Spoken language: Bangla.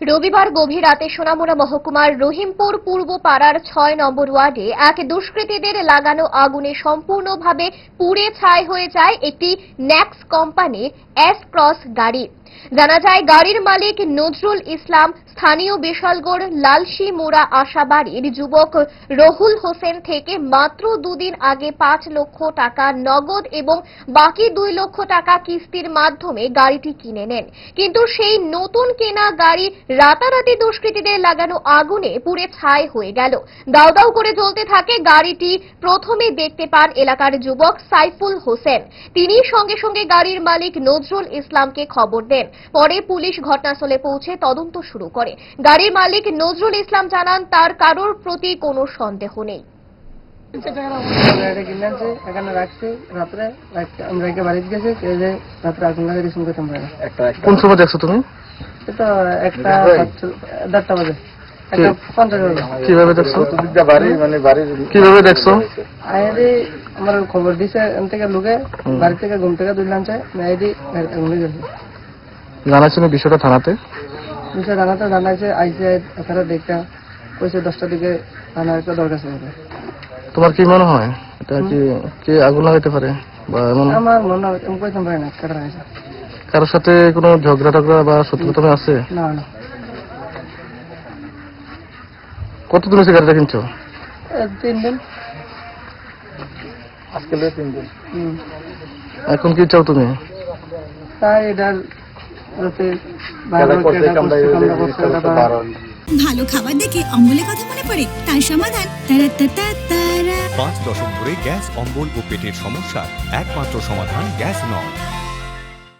রবিবার গভীর রাতে সোনামুড়া মহকুমার রহিমপুর পূর্ব পাড়ার ছয় নম্বর ওয়ার্ডে এক দুষ্কৃতীদের লাগানো আগুনে সম্পূর্ণভাবে পুড়ে ছাই হয়ে যায় একটি ন্যাক্স কোম্পানির এস ক্রস গাড়ি। জানা যায়, গাড়ির মালিক নজরুল ইসলাম স্থানীয় বিশালগড় লালসি মোড়া আশাবাড়ির যুবক রহুল হোসেন থেকে মাত্র দুদিন আগে পাঁচ লক্ষ টাকা নগদ এবং বাকি দুই লক্ষ টাকা কিস্তির মাধ্যমে গাড়িটি কিনে নেন। কিন্তু সেই নতুন কেনা গাড়ি রাতারাতি দুষ্কৃতীদের লাগানো আগুনে পুড়ে ছাই হয়ে গেল। দাউ দাউ করে জ্বলতে থাকে গাড়িটি, প্রথমে দেখতে পান এলাকার যুবক সাইফুল হোসেন। তিনি সঙ্গে সঙ্গে গাড়ির মালিক নজরুল ইসলামকে খবর দেন। পরে পুলিশ ঘটনাস্থলে পৌঁছে তদন্ত শুরু করে। গাড়ির মালিক নজরুল ইসলাম জানান তার কারোর প্রতি কোনো সন্দেহ নেই। এটা এখানে রাখছি রাত্রে আমরা বাড়িতে গেছি রাত্রে আগুন লাগাই রিসিভ কোন সময় দেখছ তুমি? এটা একটা দেড়টা বাজে। একটা পঞ্চাশ বাজে। কীভাবে দেখছ? মানে কীভাবে দেখছ? আইডি আমার খবর দিছে এন থেকে লোকে বাড়ি থেকে ঘুম থেকে দুই লাঞ্চে আইডি জানাচ্ছেন বিষয়টা থানাতে? বিষয় জানাতে জানাইছে আইসে এখানে দেখতে কইছে দশটার দিকে থানার একটা দরকার ছিল তোমার কি মনে হয়? এটা কি কে আগুন লাগাইতে পারে বা এমন? আমার মনে হয় আমি কইতাম পারি না কেটে রাখছে। কারোর সাথে কোনো ঝগড়া টগড়া বা শত্রুতা আছে? না না। কত তুমি সিগারেটটা কিনছো? তিন দিন। আজকে তিন দিন। এখন কি চাও তুমি? তাই এটার ভালো খাবার দেখে অম্বলের কথা মনে পড়ে তার সমাধান। পাঁচ দশক ধরে গ্যাস অম্বল ও পেটের সমস্যার একমাত্র সমাধান গ্যাস নল